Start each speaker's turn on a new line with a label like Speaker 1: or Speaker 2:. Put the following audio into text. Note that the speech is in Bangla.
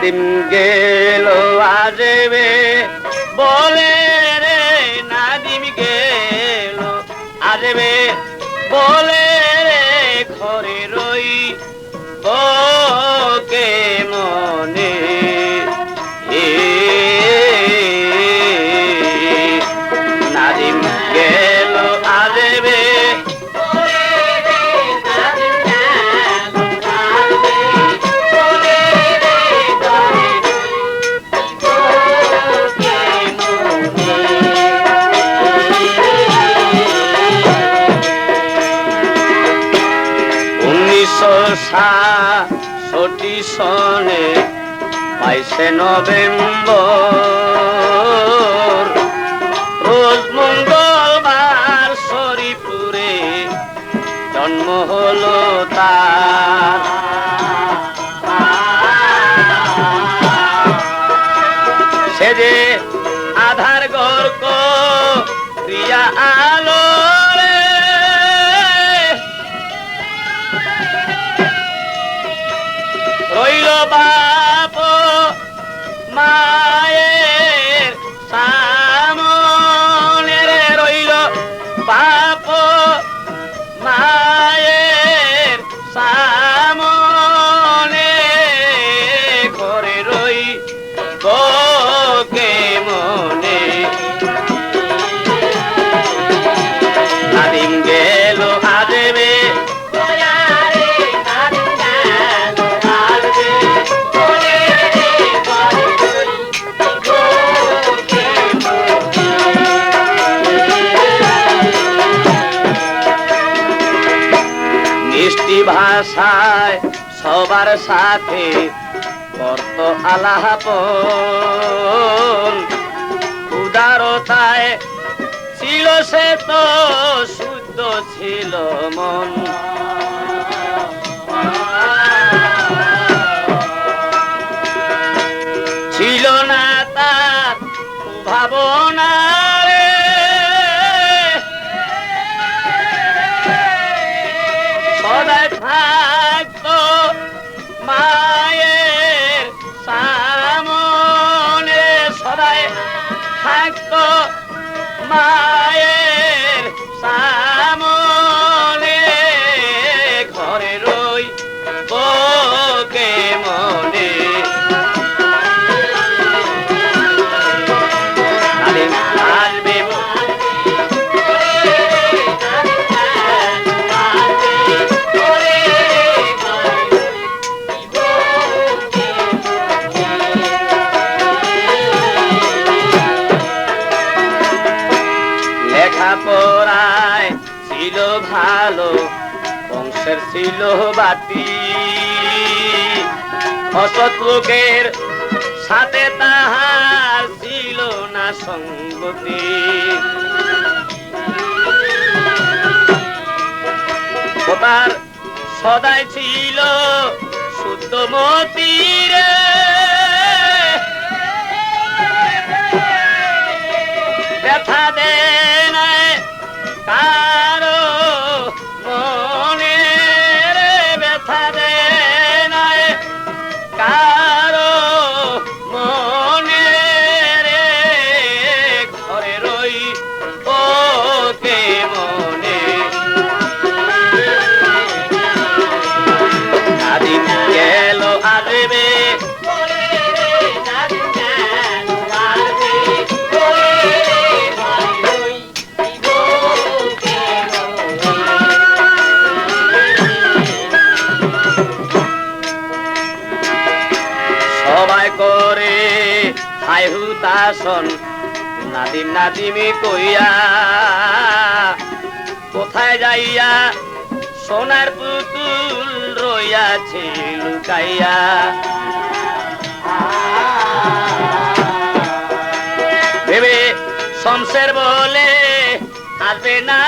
Speaker 1: নাদিম গেল আজেবে বলে রে নাদিম গেল আজেবে বলে রে ঘরে রই ও কে মনে উনিশশো সাতষট্টি সনে বাইশে নভেম্বর। রোজ মঙ্গলবার শরীপুরে জন্ম হলো তার। সে যে মিষ্টি ভাষায় সবার সাথে করত আলাপন উদারতায় ছিল সে তো, শুদ্ধ ছিল মন। ছিল না তার ভাবনা। ছিল ভালো, বংশের ছিল বাতি। অসৎ লোকের সাথে তাহার ছিল না সঙ্গতি। তার সদাই ছিল শুদ্ধ মতিরে হাইহু তাসন নাদিম নাদিমি কইয়া কোথায় যাইয়া সোনার পুতুল রইয়াছে লুকাইয়া? ভেবে শমশের বলে আসবে না